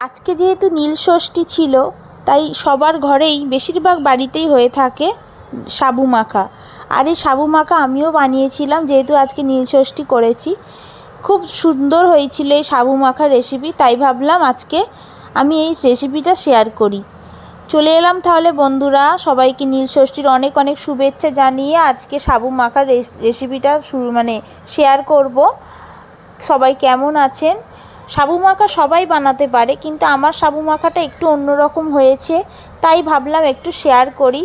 আজকে যেহেতু নীল ষষ্ঠী ছিল, তাই সবার ঘরেই বেশিরভাগ বাড়িতেই হয়ে থাকে সাবু মাখা। আর এই সাবু মাখা আমিও বানিয়েছিলাম, যেহেতু আজকে নীল ষষ্ঠী করেছি। খুব সুন্দর হয়েছিল এই সাবু মাখার রেসিপি তাই ভাবলাম আজকে আমি এই রেসিপিটা শেয়ার করি। চলে এলাম তাহলে বন্ধুরা, সবাইকে নীল ষষ্ঠীর অনেক অনেক শুভেচ্ছা জানিয়ে আজকে সাবু মাখার রেসিপিটা শুরু মানে শেয়ার করব। সবাই কেমন আছেন? সাবু মাখা সবাই বানাতে পারে, কিন্তু আমার সাবু মাখাটা একটু অন্যরকম হয়েছে, তাই ভাবলাম একটু শেয়ার করি।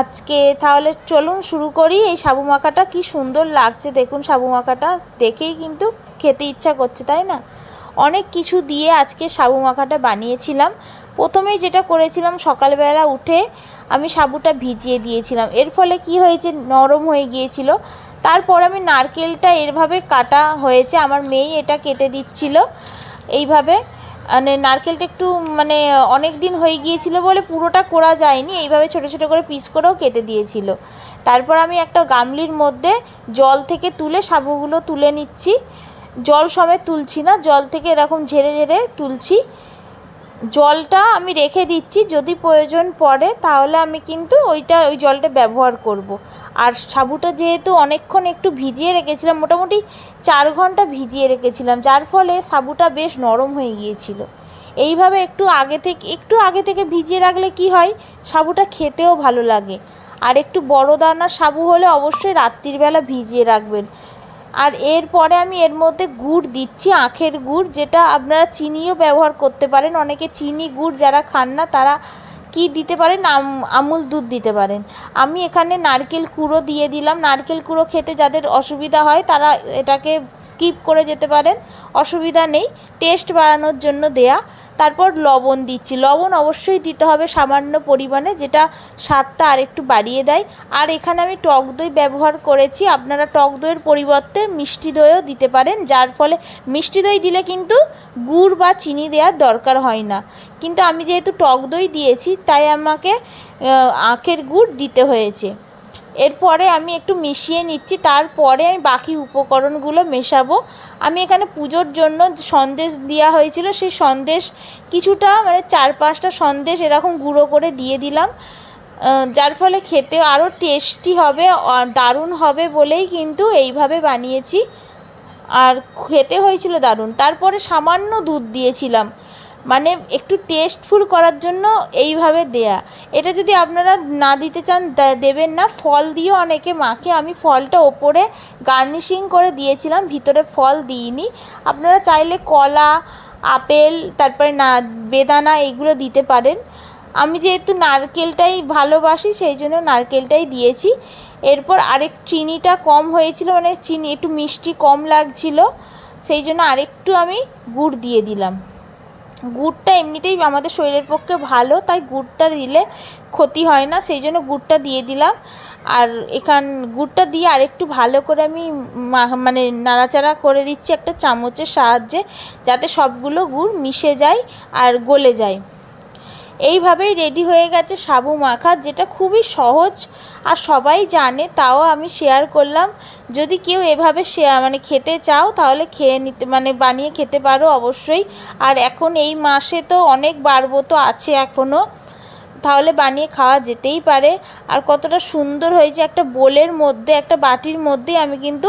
আজকে তাহলে চলুন শুরু করি, এই সাবু মাখাটা কি সুন্দর লাগছে, দেখুন সাবু মাখাটা, দেখেই কিন্তু খেতে ইচ্ছা করছে, তাই না? অনেক কিছু দিয়ে আজকে সাবু মাখাটা বানিয়েছিলাম। প্রথমেই যেটা করেছিলাম, সকালবেলা উঠে আমি সাবুটা ভিজিয়ে দিয়েছিলাম। এর ফলে কি হয়েছে, নরম হয়ে গিয়েছিল। তারপর আমি নারকেলটা এরভাবে কাটা হয়েছে, আমার মেয়ে এটা কেটে দিচ্ছিল। এইভাবে মানে নারকেলটা একটু মানে অনেক দিন হয়ে গিয়েছিল বলে পুরোটা করা যায়নি, এইভাবে ছোটো ছোটো করে পিস করেও কেটে দিয়েছিল। তারপর আমি একটা গামলির মধ্যে জল থেকে তুলে সাবুগুলো তুলে নিচ্ছি। জল সমেত তুলছি না, জল থেকে এরকম ঝেড়ে ঝেড়ে তুলছি। জলটা আমি রেখে দিচ্ছি, যদি প্রয়োজন পড়ে তাহলে আমি কিন্তু ওইটা, ওই জলটা ব্যবহার করব। আর সাবুটা যেহেতু অনেকক্ষণ একটু ভিজিয়ে রেখেছিলাম, মোটামুটি চার ঘণ্টা ভিজিয়ে রেখেছিলাম, যার ফলে সাবুটা বেশ নরম হয়ে গিয়েছিল। এইভাবে একটু আগে থেকে, একটু আগে থেকে ভিজিয়ে রাখলে কি হয়, সাবুটা খেতেও ভালো লাগে। আর একটু বড় দানার সাবু হলে অবশ্যই রাত্রিবেলা ভিজিয়ে রাখবেন। আর এরপরে আমি এর মধ্যে গুড় দিচ্ছি, আখের গুড়, যেটা আপনারা চিনিও ব্যবহার করতে পারেন। অনেকে চিনি গুড় যারা খান না, তারা কি দিতে পারেন? আমুল দুধ দিতে পারেন। আমি এখানে নারকেল কুড়ো দিয়ে দিলাম। নারকেল কুড়ো খেতে যাদের অসুবিধা হয়, তারা এটাকে স্কিপ করে যেতে পারেন। অসুবিধা নেই। টেস্ট বাড়ানোর জন্য দেয়া। তারপর লবণ দিচ্ছি। লবণ অবশ্যই দিতে হবে সামান্য পরিমাণে, যেটা স্বাদটা আরেকটু বাড়িয়ে দেয়। আর এখানে আমি টক দই ব্যবহার করেছি। আপনারা টক দইয়ের পরিবর্তে মিষ্টি দইও দিতে পারেন, যার ফলে মিষ্টি দই দিলে কিন্তু গুড় বা চিনি দেওয়ার দরকার হয় না। কিন্তু আমি যেহেতু টক দই দিয়েছি, তাই আমাকে আখের গুড় দিতে হয়েছে। এরপরে আমি একটু মিশিয়ে নিচ্ছি, তারপরে আমি বাকি উপকরণগুলো মেশাবো। আমি এখানে পুজোর জন্য সন্দেশ দেওয়া হয়েছিল, সেই সন্দেশ কিছুটা মানে চার পাঁচটা সন্দেশ এরকম গুঁড়ো করে দিয়ে দিলাম। যার ফলে খেতে আরও টেস্টি হবে দারুণ হবে বলেই কিন্তু এইভাবে বানিয়েছি। আর খেতে হয়েছিল দারুণ। তারপরে সামান্য দুধ দিয়েছিলাম। মানে একটু টেস্টফুল করার জন্য এইভাবে দেয়া। এটা যদি আপনারা না দিতে চান দেবেন না। ফল দিয়েও অনেকে মাখে। আমি ফলটা ওপরে গার্নিশিং করে দিয়েছিলাম, ভিতরে ফল দিইনি। আপনারা চাইলে কলা, আপেল, তারপরে না, বেদানা এগুলো দিতে পারেন। আমি যেহেতু নারকেলটাই ভালোবাসি, সেই জন্য নারকেলটাই দিয়েছি। এরপর আরেক চিনিটা কম হয়েছিল মানে চিনি একটু মিষ্টি কম লাগছিল। সেই জন্য আরেকটু আমি গুড় দিয়ে দিলাম। গুড়টা এমনিতেই আমাদের শরীরের পক্ষে ভালো, তাই গুড়টা দিলে ক্ষতি হয় না, সেই জন্য গুড়টা দিয়ে দিলাম। আর এখান, গুড়টা দিয়ে আরেকটু ভালো করে আমি মানে নাড়াচাড়া করে দিচ্ছি একটা চামচের সাহায্যে, যাতে সবগুলো গুড় মিশে যায় আর গলে যায়। এইভাবেই রেডি হয়ে গেছে সাবু মাখা, যেটা খুবই সহজ আর সবাই জানে, তাও আমি শেয়ার করলাম। যদি কেউ এভাবে শেয়ার মানে খেতে চাও, তাহলে খেয়ে নিতে মানে বানিয়ে খেতে পারো অবশ্যই। আর এখন এই মাসে তো অনেক বাড়বো তো আছে এখনও তাহলে বানিয়ে খাওয়া যেতেই পারে। আর কতটা সুন্দর হয়েছে একটা বোলের মধ্যে, একটা বাটির মধ্যে আমি কিন্তু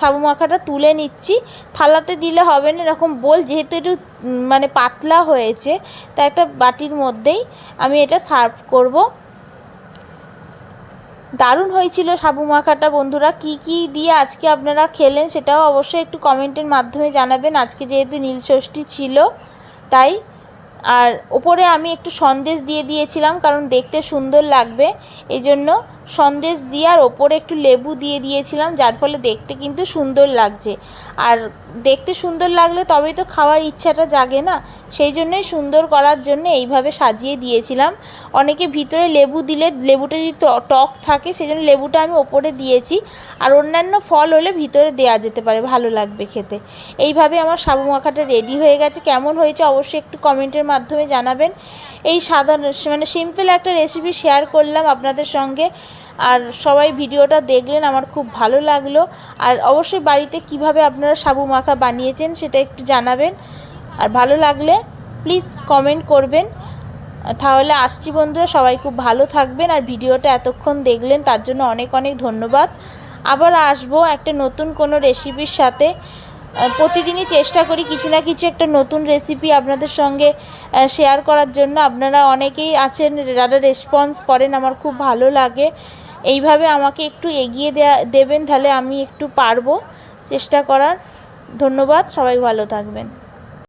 সাবু মাখাটা তুলে নিচ্ছি। থালাতে দিলে হবে না এরকম বোল, যেহেতু একটু মানে পাতলা হয়েছে তা একটা বাটির মধ্যেই আমি এটা সার্ভ করব। দারুণ হয়েছিল সাবু মাখাটা, বন্ধুরা। কি কি দিয়ে আজকে আপনারা খেলেন সেটাও অবশ্যই একটু কমেন্টের মাধ্যমে জানাবেন। আজকে যেহেতু নীলষষ্ঠী ছিল, তাই আর ওপরে আমি একটু সন্দেশ দিয়ে দিয়েছিলাম কারণ দেখতে সুন্দর লাগবে এই জন্য সন্দেশ দিয়ে আর ওপরে একটু লেবু দিয়ে দিয়েছিলাম, যার ফলে দেখতে কিন্তু সুন্দর লাগছে। আর দেখতে সুন্দর লাগলে তবেই তো খাওয়ার ইচ্ছাটা জাগে না, সেই জন্যই সুন্দর করার জন্য এইভাবে সাজিয়ে দিয়েছিলাম। অনেকে ভিতরে লেবু দিলে, লেবুটা যদি টক থাকে, সেই জন্য লেবুটা আমি ওপরে দিয়েছি। আর অন্যান্য ফল হলে ভিতরে দেওয়া যেতে পারে, ভালো লাগবে খেতে। এইভাবে আমার সাবু মাখাটা রেডি হয়ে গেছে। কেমন হয়েছে অবশ্যই একটু কমেন্টের মাধ্যমে জানাবেন। এই সাধারণ মানে সিম্পল একটা রেসিপি শেয়ার করলাম আপনাদের সঙ্গে। আর সবাই ভিডিওটা দেখলেন, আমার খুব ভালো লাগল। আর অবশ্যই বাড়িতে কীভাবে আপনারা সাবু মাখা বানিয়েছেন সেটা একটু জানাবেন। আর ভালো লাগলে প্লিজ কমেন্ট করবেন। তাহলে আসছি বন্ধুরা, সবাই খুব ভালো থাকবেন। আর ভিডিওটা এতক্ষণ দেখলেন, তার জন্য অনেক অনেক ধন্যবাদ। আবার আসব একটা নতুন কোনো রেসিপির সাথে। প্রতিদিনই চেষ্টা করি কিছু না কিছু একটা নতুন রেসিপি আপনাদের সঙ্গে শেয়ার করার জন্য। আপনারা অনেকেই আছেন, যারা রেসপন্স করেন, আমার খুব ভালো লাগে। এইভাবে আমাকে একটু এগিয়ে দেয়া, দেবেন, তাহলে আমি একটু পারব চেষ্টা করার। ধন্যবাদ, সবাই ভালো থাকবেন।